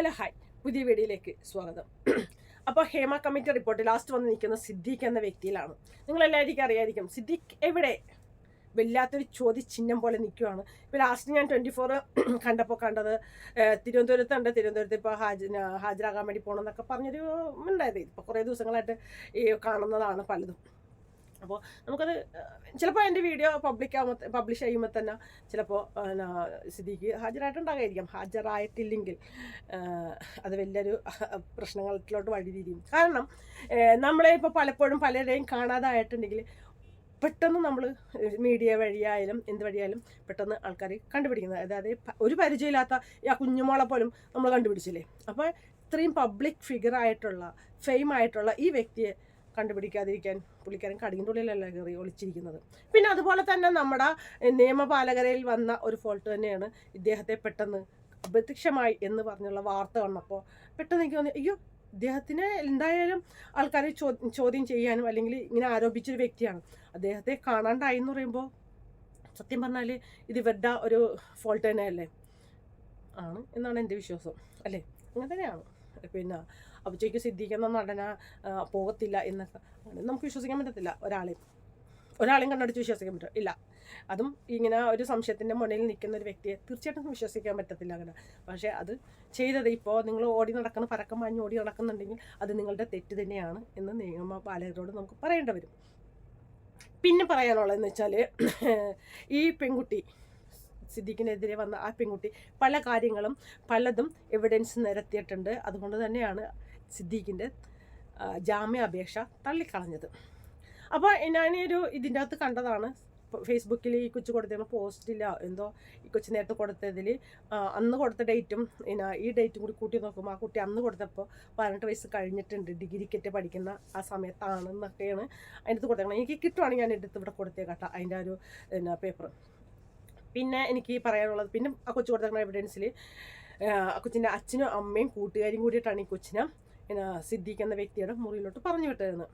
Hello hi പുതിയ വീഡിയോയിലേക്ക് സ്വാഗതം. അപ്പോൾ ഹേമ കമ്മിറ്റി റിപ്പോർട്ട് ലാസ്റ്റ് വന്ന് നിൽക്കുന്ന സിദ്ദീഖ് എന്ന വ്യക്തിയിലാണ്. നിങ്ങളെല്ലാവർക്കും അറിയായിരിക്കും സിദ്ദീഖ് എവിടെ? വല്ലാത്തൊരു ചോദ്യചിഹ്നം പോലെ നിൽക്കുവാണ്. ഇപ്പോൾ ലാസ്റ്റ് ഞാൻ ട്വന്റി ഫോർ കണ്ടപ്പോൾ കണ്ടത് തിരുവനന്തപുരത്തുണ്ട്. തിരുവനന്തപുരത്ത് ഇപ്പോൾ ഹാജ ഹാജരാകാൻ വേണ്ടി പോകണമെന്നൊക്കെ പറഞ്ഞൊരു ഉണ്ടായത് ഇപ്പോൾ കുറേ ദിവസങ്ങളായിട്ട് ഈ കാണുന്നതാണ് പലതും. അപ്പോൾ നമുക്കത് ചിലപ്പോൾ എന്റെ വീഡിയോ പബ്ലിക് ആകുമ്പോൾ പബ്ലിഷ് ചെയ്യുമ്പോൾ തന്നെ ചിലപ്പോൾ സ്ഥിതിക്ക് ഹാജരായിട്ടുണ്ടാകായിരിക്കാം ഹാജരായിട്ടില്ലെങ്കിൽ അത് വലിയൊരു പ്രശ്നങ്ങളിലോട്ട് വഴി തിരിയും കാരണം നമ്മളെ ഇപ്പോൾ പലപ്പോഴും പലരെയും കാണാതായിട്ടുണ്ടെങ്കിൽ പെട്ടെന്ന് നമ്മൾ മീഡിയ വഴിയായാലും എന്ത് വഴിയായാലും പെട്ടെന്ന് ആൾക്കാർ കണ്ടുപിടിക്കുന്നത്. അതായത് ഒരു പരിചയമില്ലാത്ത ആ കുഞ്ഞുമോളെ പോലും നമ്മൾ കണ്ടുപിടിച്ചില്ലേ? അപ്പോൾ ഇത്രയും പബ്ലിക് ഫിഗർ ആയിട്ടുള്ള ഫെയിം ആയിട്ടുള്ള ഈ വ്യക്തിയെ കണ്ടുപിടിക്കാതിരിക്കാൻ പുള്ളിക്കാരൻ കടിന്റെ ഉള്ളിലല്ല കയറി ഒളിച്ചിരിക്കുന്നത്. പിന്നെ അതുപോലെ തന്നെ നമ്മുടെ നിയമപാലകരയിൽ വന്ന ഒരു ഫോൾട്ട് തന്നെയാണ് ഇദ്ദേഹത്തെ പെട്ടെന്ന് അപ്രത്യക്ഷമായി എന്ന് പറഞ്ഞുള്ള വാർത്ത വന്നപ്പോൾ പെട്ടെന്ന് എനിക്ക് തോന്നി അയ്യോ ഇദ്ദേഹത്തിന് എന്തായാലും ആൾക്കാരെ ചോദ്യം ചെയ്യാനും അല്ലെങ്കിൽ ഇങ്ങനെ ആരോപിച്ചൊരു വ്യക്തിയാണ്. അദ്ദേഹത്തെ കാണാണ്ടായി എന്ന് പറയുമ്പോൾ സത്യം പറഞ്ഞാൽ ഇത് ഇവരുടെ ഒരു ഫോൾട്ട് തന്നെയല്ലേ? ആണ് എന്നാണ് എന്റെ വിശ്വാസം. അല്ലേ? അങ്ങനെ തന്നെയാണ്. പിന്നെ അഭിജയ്ക്ക് സിദ്ധിക്കുന്ന നടന പോകത്തില്ല എന്നൊക്കെ നമുക്ക് വിശ്വസിക്കാൻ പറ്റത്തില്ല ഒരാളെയും. ഒരാളെയും കണ്ടടിച്ച് വിശ്വസിക്കാൻ പറ്റും ഇല്ല. അതും ഇങ്ങനെ ഒരു സംശയത്തിന്റെ മുന്നിൽ നിൽക്കുന്ന ഒരു വ്യക്തിയെ തീർച്ചയായിട്ടും വിശ്വസിക്കാൻ പറ്റത്തില്ല അങ്ങനെ. പക്ഷേ അത് ചെയ്തത് ഇപ്പോൾ നിങ്ങൾ ഓടി നടക്കുന്ന പരക്കം മാഞ്ഞ് ഓടി നടക്കുന്നുണ്ടെങ്കിൽ അത് നിങ്ങളുടെ തെറ്റ് തന്നെയാണ് എന്ന് നിയമ പാലകരോട് നമുക്ക് പറയേണ്ടി വരും. പിന്നെ പറയാനുള്ളതെന്ന് വെച്ചാൽ ഈ പെൺകുട്ടി സിദ്ദീഖിനെതിരെ വന്ന ആ പെൺകുട്ടി പല കാര്യങ്ങളും പലതും എവിഡൻസ് നിരത്തിയിട്ടുണ്ട്. അതുകൊണ്ട് തന്നെയാണ് സിദ്ദീഖിന്റെ ജാമ്യാപേക്ഷ തള്ളിക്കളഞ്ഞത്. അപ്പോൾ ഞാനൊരു ഇതിന്റെ അകത്ത് കണ്ടതാണ്. ഫേസ്ബുക്കിൽ ഈ കൊച്ചു കൊടുത്തിരുന്ന പോസ്റ്റില്ല എന്തോ ഈ കൊച്ചു നേരത്തെ കൊടുത്തതിൽ അന്ന് കൊടുത്ത ഡേറ്റും പിന്നെ ഈ ഡേറ്റും കൂടി കൂട്ടി നോക്കുമ്പോൾ ആ കുട്ടി അന്ന് കൊടുത്തപ്പോൾ പതിനെട്ട് വയസ്സ് കഴിഞ്ഞിട്ടുണ്ട്. ഡിഗ്രിക്കറ്റ് പഠിക്കുന്ന ആ സമയത്താണെന്നൊക്കെയാണ് അതിനകത്ത് കൊടുത്തേക്കണം എനിക്ക് കിട്ടുവാണെങ്കിൽ ഞാൻ എടുത്ത് ഇവിടെ കൊടുത്തേക്കട്ടെ അതിന്റെ ഒരു പിന്നെ പേപ്പർ പിന്നെ എനിക്ക് പറയാനുള്ളത് പിന്നെ ആ കൊച്ചു കൊടുത്തേക്കുന്ന എവിഡൻസിൽ ആ കൊച്ചിന്റെ അച്ഛനും അമ്മയും കൂട്ടുകാരും കൂടിയിട്ടാണ് ഈ കൊച്ചിനെ പിന്നെ സിദ്ദീഖ് എന്ന വ്യക്തിയുടെ മുറിയിലോട്ട് പറഞ്ഞു വിട്ടതെന്ന്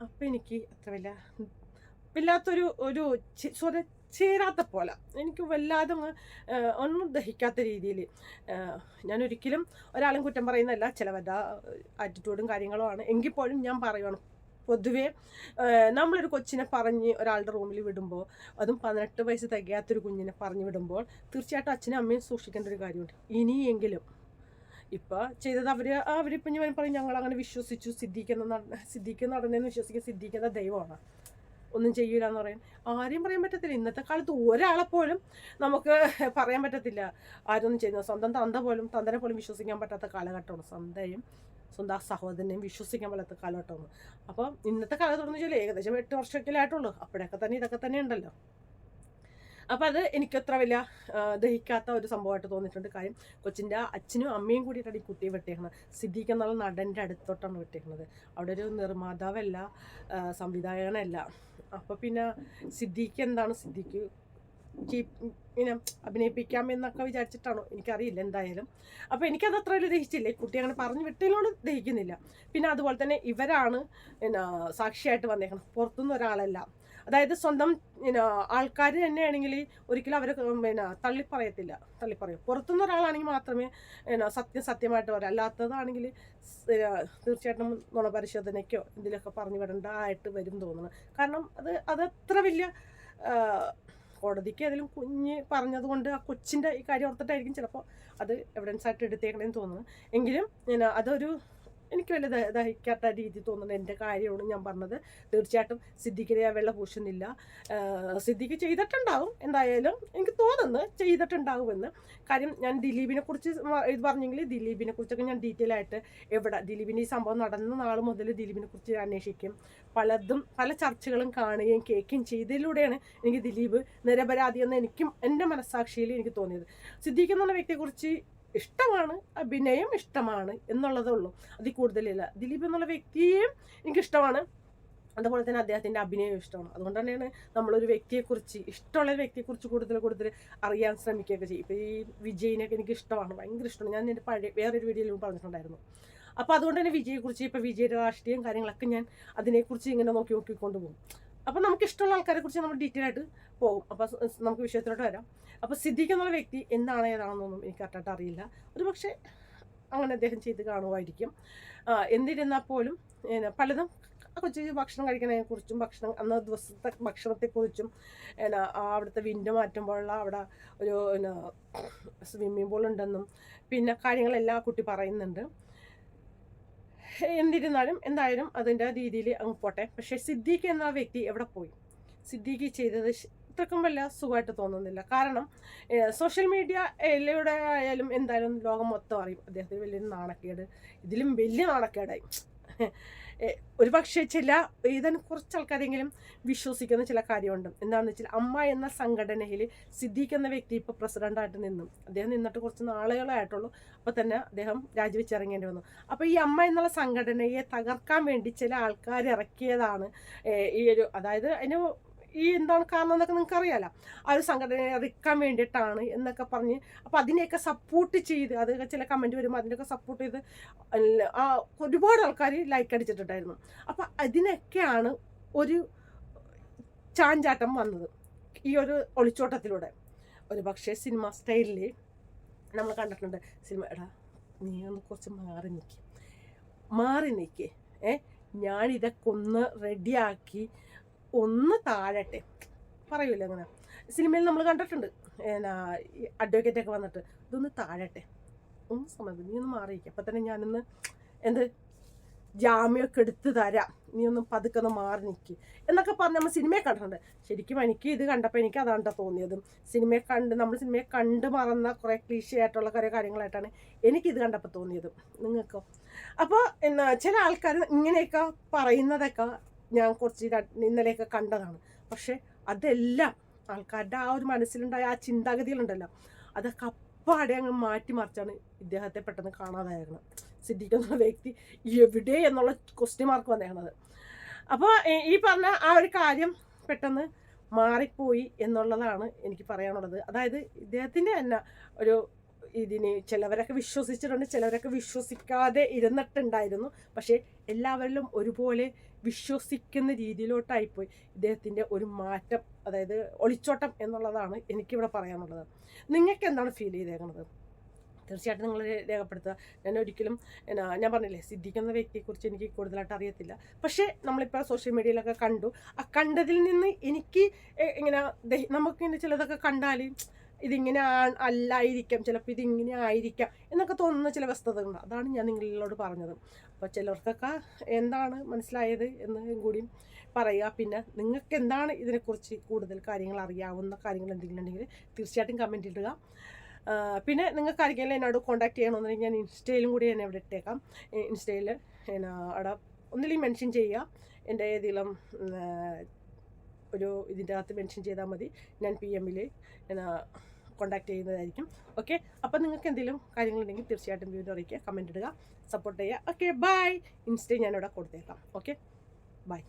അപ്പം എനിക്ക് അത്ര വല്ല വല്ലാത്തൊരു ഒരു സ്വര ചേരാത്ത പോലെ എനിക്ക് വല്ലാതെ ഒന്നും ദഹിക്കാത്ത രീതിയിൽ ഞാൻ ഒരിക്കലും ഒരാളും കുറ്റം പറയുന്നതല്ല ചിലവരുടെ ആറ്റിറ്റ്യൂഡും കാര്യങ്ങളുമാണ് എങ്കിൽ പോലും ഞാൻ പറയുവാണ് പൊതുവേ നമ്മളൊരു കൊച്ചിനെ പറഞ്ഞ് ഒരാളുടെ റൂമിൽ വിടുമ്പോൾ അതും പതിനെട്ട് വയസ്സ് തികയാത്തൊരു കുഞ്ഞിനെ പറഞ്ഞു വിടുമ്പോൾ തീർച്ചയായിട്ടും അച്ഛനും അമ്മയും സൂക്ഷിക്കേണ്ട ഒരു കാര്യമുണ്ട്. ഇനിയെങ്കിലും ഇപ്പോൾ ചെയ്തത് അവർ അവരിപ്പം ഞാൻ പറയും ഞങ്ങൾ അങ്ങനെ വിശ്വസിച്ചു സിദ്ധിക്കുന്ന സിദ്ധിക്കുന്ന നടനെന്ന് വിശ്വസിക്കുക സിദ്ധിക്കുന്ന ദൈവമാണ്. ഒന്നും ചെയ്യൂല എന്ന് പറയാൻ ആരെയും പറയാൻ പറ്റത്തില്ല. ഇന്നത്തെ കാലത്ത് ഒരാളെ പോലും നമുക്ക് പറയാൻ പറ്റത്തില്ല. ആരൊന്നും ചെയ്യുന്നത് സ്വന്തം തന്ത പോലും തന്തനെ പോലും വിശ്വസിക്കാൻ പറ്റാത്ത കാലഘട്ടമാണ്. സ്വന്തയും സ്വന്തം സഹോദരനെയും വിശ്വസിക്കാൻ പോലത്തെ കാലഘട്ടമാണ്. അപ്പോൾ ഇന്നത്തെ കാലത്തെന്ന് വെച്ചാൽ ഏകദേശം എട്ട് വർഷമൊക്കെ ആയിട്ടുള്ളൂ. അപ്പോഴൊക്കെ തന്നെ ഇതൊക്കെ തന്നെ ഉണ്ടല്ലോ. അപ്പം അത് എനിക്കത്ര വലിയ ദഹിക്കാത്ത ഒരു സംഭവമായിട്ട് തോന്നിയിട്ടുണ്ട്. കാര്യം കൊച്ചിന്റെ അച്ഛനും അമ്മയും കൂടിയിട്ടാണ് ഈ കുട്ടിയെ വെട്ടിയേക്കുന്നത് സിദ്ദീഖ് എന്നുള്ള നടന്റെ അടുത്തോട്ടാണ് വെട്ടിയേക്കുന്നത് അവിടെ ഒരു നിർമ്മാതാവല്ല സംവിധായകനല്ല. അപ്പോൾ പിന്നെ സിദ്ദീഖ് എന്താണ്? സിദ്ദീഖ് ഇങ്ങനെ അഭിനയിപ്പിക്കാം എന്നൊക്കെ വിചാരിച്ചിട്ടാണോ? എനിക്കറിയില്ല എന്തായാലും. അപ്പോൾ എനിക്കത് അത്ര വലിയ ദഹിച്ചില്ല. കുട്ടി അങ്ങനെ പറഞ്ഞു വിട്ടതിനോട് ദഹിക്കുന്നില്ല. പിന്നെ അതുപോലെ തന്നെ ഇവരാണ് പിന്നെ സാക്ഷിയായിട്ട് വന്നേക്കണം പുറത്തുനിന്ന് ഒരാളല്ല. അതായത് സ്വന്തം പിന്നെ ആൾക്കാർ തന്നെയാണെങ്കിൽ ഒരിക്കലും അവരെ പിന്നെ തള്ളിപ്പറയത്തില്ല. തള്ളിപ്പറയും. പുറത്തുനിന്ന് ഒരാളാണെങ്കിൽ മാത്രമേ പിന്നെ സത്യം സത്യമായിട്ട് പറയാം. അല്ലാത്തതാണെങ്കിൽ തീർച്ചയായിട്ടും നുണപരിശോധനയ്ക്കോ ഇതിലൊക്കെ പറഞ്ഞു വിടേണ്ടതായിട്ട് വരും തോന്നുന്നു. കാരണം അത് അതത്ര വലിയ കോടതിക്ക് അതിലും കുഞ്ഞ് പറഞ്ഞതുകൊണ്ട് ആ കൊച്ചിന്റെ ഈ കാര്യം ഓർത്തിട്ടായിരിക്കും ചിലപ്പോൾ അത് എവിഡൻസ് ആയിട്ട് എടുത്തേക്കണേന്ന് തോന്നുന്നു എങ്കിലും അതൊരു എനിക്ക് വലിയ ദഹിക്കാത്ത രീതി തോന്നുന്നത് എന്റെ കാര്യമാണ് ഞാൻ പറഞ്ഞത്. തീർച്ചയായിട്ടും സിദ്ദിഖിനെ ഞാൻ വെള്ള പൂശുന്നില്ല. സിദ്ധിക്ക് ചെയ്തിട്ടുണ്ടാവും. എന്തായാലും എനിക്ക് തോന്നുന്നു ചെയ്തിട്ടുണ്ടാവുമെന്ന്. കാര്യം ഞാൻ ദിലീപിനെ കുറിച്ച് ഇത് പറഞ്ഞെങ്കിൽ ദിലീപിനെ കുറിച്ചൊക്കെ ഞാൻ ഡീറ്റെയിൽ ആയിട്ട് എവിടെ ദിലീപിന്റെ ഈ സംഭവം നടന്ന നാൾ മുതൽ ദിലീപിനെ കുറിച്ച് അന്വേഷിക്കും. പലതും പല ചർച്ചകളും കാണുകയും കേൾക്കുകയും ചെയ്തതിലൂടെയാണ് എനിക്ക് ദിലീപ് നിരപരാധി എന്ന് എനിക്കും എന്റെ മനസ്സാക്ഷിയിൽ എനിക്ക് തോന്നിയത്. എന്നുള്ള വ്യക്തിയെക്കുറിച്ച് ഇഷ്ടമാണ് അഭിനയം ഇഷ്ടമാണ് എന്നുള്ളതേ ഉള്ളൂ. അതിൽ കൂടുതലില്ല. ദിലീപ് എന്നുള്ള വ്യക്തിയെയും എനിക്കിഷ്ടമാണ്. അതുപോലെ തന്നെ അദ്ദേഹത്തിന്റെ അഭിനയം ഇഷ്ടമാണ്. അതുകൊണ്ട് തന്നെയാണ് നമ്മളൊരു വ്യക്തിയെക്കുറിച്ച് ഇഷ്ടമുള്ള വ്യക്തിയെക്കുറിച്ച് കൂടുതൽ കൂടുതൽ അറിയാൻ ശ്രമിക്കുകയൊക്കെ ചെയ്യും. ഇപ്പോൾ ഈ വിജയിനൊക്കെ എനിക്ക് ഇഷ്ടമാണ് ഭയങ്കര ഇഷ്ടമാണ്. ഞാൻ എന്റെ പഴയ വേറൊരു വീഡിയോയിലും പറഞ്ഞിട്ടുണ്ടായിരുന്നു. അപ്പോൾ അതുകൊണ്ട് തന്നെ വിജയെക്കുറിച്ച് ഇപ്പോൾ വിജയുടെ രാഷ്ട്രീയം കാര്യങ്ങളൊക്കെ ഞാൻ അതിനെക്കുറിച്ച് ഇങ്ങനെ നോക്കി നോക്കിക്കൊണ്ട് കൊണ്ടുപോകും അപ്പോൾ നമുക്ക് ഇഷ്ടമുള്ള ആൾക്കാരെ കുറിച്ച് നമ്മൾ ഡീറ്റെയിൽ ആയിട്ട് പോകും. അപ്പോൾ നമുക്ക് വിഷയത്തിലോട്ട് വരാം. അപ്പോൾ സിദ്ദിഖ് എന്നുള്ള വ്യക്തി എന്താണ് ഏതാണെന്നൊന്നും എനിക്ക് കറക്റ്റായിട്ട് അറിയില്ല. ഒരു പക്ഷേ അങ്ങനെ അദ്ദേഹം ചെയ്ത് കാണുമായിരിക്കും. എന്നിരുന്നാൽ പോലും പലതും കൊച്ചു ഭക്ഷണം കഴിക്കുന്നതിനെ കുറിച്ചും ഭക്ഷണം അന്ന് ദിവസത്തെ ഭക്ഷണത്തെക്കുറിച്ചും എന്നാ അവിടുത്തെ വിൻഡ് മാറ്റുമ്പോഴുള്ള അവിടെ ഒരു എന്നാ സ്വിമ്മിംഗ് പൂൾ ഉണ്ടെന്നും പിന്നെ കാര്യങ്ങളെല്ലാം കുട്ടി പറയുന്നുണ്ട്. എന്നിരുന്നാലും എന്തായാലും അതിന്റെ രീതിയിൽ അങ്ങ് പോട്ടെ. പക്ഷേ സിദ്ദീഖ് എന്ന വ്യക്തി എവിടെ പോയി? സിദ്ദീഖ് ചെയ്തത് ഇത്രക്കും വലിയ സുഖമായിട്ട് തോന്നുന്നില്ല. കാരണം സോഷ്യൽ മീഡിയ എല്ലാവരുടെ ആയാലും എന്തായാലും ലോകം മൊത്തം അറിയും. അദ്ദേഹത്തിന് വലിയൊരു നാണക്കേട്. ഇതിലും വലിയ നാണക്കേടായി. ഒരു പക്ഷേ ചില ഏതാനും കുറച്ച് ആൾക്കാരെങ്കിലും വിശ്വസിക്കുന്ന ചില കാര്യമുണ്ട്. എന്താണെന്ന് വെച്ചാൽ അമ്മ എന്ന സംഘടനയിൽ സിദ്ദീഖ് എന്ന വ്യക്തി ഇപ്പോൾ പ്രസിഡന്റായിട്ട് നിന്നു. അദ്ദേഹം നിന്നിട്ട് കുറച്ച് നാളുകളായിട്ടുള്ളൂ. അപ്പോൾ തന്നെ അദ്ദേഹം രാജിവെച്ചിറങ്ങേണ്ടി വന്നു. അപ്പോൾ ഈ അമ്മ എന്നുള്ള സംഘടനയെ തകർക്കാൻ വേണ്ടി ചില ആൾക്കാർ ഇറക്കിയതാണ് ഈ ഒരു അതായത് അതിന് ഈ എന്താണ് കാരണം എന്നൊക്കെ നിങ്ങൾക്ക് അറിയാലോ ആ ഒരു സംഘടനയെ അറിയിക്കാൻ വേണ്ടിയിട്ടാണ് എന്നൊക്കെ പറഞ്ഞ് അപ്പോൾ അതിനെയൊക്കെ സപ്പോർട്ട് ചെയ്ത് അത് ചില കമന്റ് വരുമ്പോൾ അതിനൊക്കെ സപ്പോർട്ട് ചെയ്ത് ആ ഒരുപാട് ആൾക്കാർ ലൈക്ക് അടിച്ചിട്ടുണ്ടായിരുന്നു. അപ്പോൾ അതിനൊക്കെയാണ് ഒരു ചാഞ്ചാട്ടം വന്നത് ഈ ഒരു ഒളിച്ചോട്ടത്തിലൂടെ. ഒരു പക്ഷേ സിനിമ സ്റ്റൈലിൽ നമ്മൾ കണ്ടിട്ടുണ്ട്. സിനിമ എടാ നീ ഒന്ന് കുറച്ച് മാറി നിൽക്ക് മാറി നിൽക്കേ ഏ ഞാനിതൊക്കെ ഒന്ന് റെഡിയാക്കി ഒന്ന് താഴട്ടെ. പറയൂല അങ്ങനെ. സിനിമയിൽ നമ്മൾ കണ്ടിട്ടുണ്ട്. എന്നാ അഡ്വക്കേറ്റ് ഒക്കെ വന്നിട്ട് ഇതൊന്ന് താഴട്ടെ. ഒന്ന് സമ്മതി നീ ഒന്ന് മാറിയിരിക്കുക അപ്പം തന്നെ ഞാനൊന്ന് എന്ത് ജാമ്യമൊക്കെ എടുത്ത് തരാം. നീ ഒന്ന് പതുക്കെ ഒന്ന് മാറി നിൽക്ക് എന്നൊക്കെ പറഞ്ഞ് നമ്മൾ സിനിമയെ കണ്ടിട്ടുണ്ട്. ശരിക്കും എനിക്ക് ഇത് കണ്ടപ്പോൾ എനിക്ക് അതാണ് കേട്ടോ തോന്നിയത്. സിനിമയെ കണ്ട് നമ്മൾ സിനിമയെ കണ്ട് മറന്ന കുറേ ക്ലീശ ആയിട്ടുള്ള കുറേ കാര്യങ്ങളായിട്ടാണ് എനിക്കിത് കണ്ടപ്പോൾ തോന്നിയത്. നിങ്ങൾക്കോ അപ്പോൾ എന്നാ ചില ആൾക്കാർ ഇങ്ങനെയൊക്കെ പറയുന്നതൊക്കെ ഞാൻ കുറച്ച് ഇന്നലെയൊക്കെ കണ്ടതാണ്. പക്ഷേ അതെല്ലാം ആൾക്കാരുടെ ആ ഒരു മനസ്സിലുണ്ടായ ആ ചിന്താഗതികളുണ്ടല്ലോ. അതൊക്കെ അപ്പാടെ അങ്ങ് മാറ്റി മറിച്ചാണ് ഇദ്ദേഹത്തെ പെട്ടെന്ന് കാണാതായിരുന്നത്. സിദ്ദിഖ് എന്ന വ്യക്തി എവിടെ എന്നുള്ള ക്വസ്റ്റ്യൻ മാർക്ക് വന്നേക്കണത്. അപ്പോൾ ഈ പറഞ്ഞ ആ ഒരു കാര്യം പെട്ടെന്ന് മാറിപ്പോയി എന്നുള്ളതാണ് എനിക്ക് പറയാനുള്ളത്. അതായത് ഇദ്ദേഹത്തിന്റെ തന്നെ ഒരു ഇതിന് ചിലവരൊക്കെ വിശ്വസിച്ചിട്ടുണ്ട് ചിലവരൊക്കെ വിശ്വസിക്കാതെ ഇരുന്നിട്ടുണ്ടായിരുന്നു. പക്ഷേ എല്ലാവരിലും ഒരുപോലെ വിശ്വസിക്കുന്ന രീതിയിലോട്ടായിപ്പോയി. ഇദ്ദേഹത്തിന്റെ ഒരു മാറ്റം അതായത് ഒളിച്ചോട്ടം എന്നുള്ളതാണ് എനിക്കിവിടെ പറയാനുള്ളത്. നിങ്ങൾക്ക് എന്താണ് ഫീൽ ചെയ്തേക്കുന്നത് തീർച്ചയായിട്ടും നിങ്ങൾ രേഖപ്പെടുത്തുക. ഞാൻ ഒരിക്കലും ഞാൻ പറഞ്ഞില്ലേ സിദ്ധിക്കുന്ന വ്യക്തിയെക്കുറിച്ച് എനിക്ക് കൂടുതലായിട്ട് അറിയത്തില്ല. പക്ഷേ നമ്മളിപ്പോൾ സോഷ്യൽ മീഡിയയിലൊക്കെ കണ്ടു. ആ കണ്ടതിൽ നിന്ന് എനിക്ക് ഇങ്ങനെ നമുക്കിങ്ങനെ ചിലതൊക്കെ കണ്ടാൽ ഇതിങ്ങനെ അല്ലായിരിക്കാം ചിലപ്പോൾ ഇതിങ്ങനെ ആയിരിക്കാം എന്നൊക്കെ തോന്നുന്ന ചില വസ്തുതകളുണ്ട്. അതാണ് ഞാൻ നിങ്ങളോട് പറഞ്ഞത്. അപ്പോൾ ചിലർക്കൊക്കെ എന്താണ് മനസ്സിലായത് എന്ന് കൂടിയും പറയുക പിന്നെ നിങ്ങൾക്ക് എന്താണ് ഇതിനെക്കുറിച്ച് കൂടുതൽ കാര്യങ്ങൾ അറിയാവുന്ന കാര്യങ്ങൾ എന്തെങ്കിലും ഉണ്ടെങ്കിൽ തീർച്ചയായിട്ടും കമന്റ് ഇടുക. പിന്നെ നിങ്ങൾക്ക് ആരെങ്കിലും എന്നോട് കോൺടാക്ട് ചെയ്യണമെന്നുണ്ടെങ്കിൽ ഞാൻ ഇൻസ്റ്റയിലും കൂടി എന്നെ ഇവിടെ ഇട്ടേക്കാം. ഇൻസ്റ്റയിൽ എന്നാ അവിടെ ഒന്നിലും മെൻഷൻ ചെയ്യുക. എന്റെ ഏതെങ്കിലും ഒരു ഇതിന്റെ അകത്ത് മെൻഷൻ ചെയ്താൽ മതി. ഞാൻ പി എമ്മിൽ എന്നാ കോൺടാക്ട് ചെയ്യുന്നതായിരിക്കും. ഓക്കെ അപ്പോൾ നിങ്ങൾക്ക് എന്തെങ്കിലും കാര്യങ്ങളുണ്ടെങ്കിൽ തീർച്ചയായിട്ടും വീഡിയോ അറിയിക്കുക കമന്റ് ഇടുക സപ്പോർട്ട് ചെയ്യുക. ഓക്കെ ബൈ ഇൻസ്റ്റേ ഞാനിവിടെ കൊടുത്തേക്കാം. Okay bye